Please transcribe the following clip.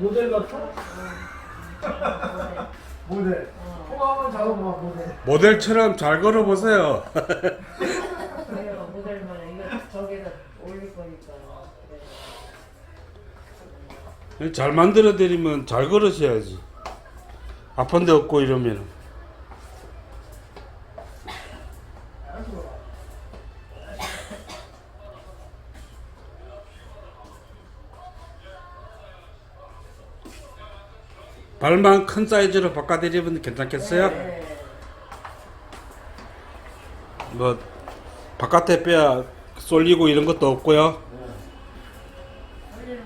모델 같아? 모델. 어, 한번 잡아봐 모델. 모델처럼 잘 걸어보세요. 그래요 모델만 이거 저기다 올릴 거니까 그래. 잘 만들어 드리면 잘 걸으셔야지. 아픈 데 없고 이러면. 발만 큰 사이즈로 바꿔드리면 괜찮겠어요? 네. 뭐 바깥에 빼야 쏠리고 이런 것도 없고요. 네.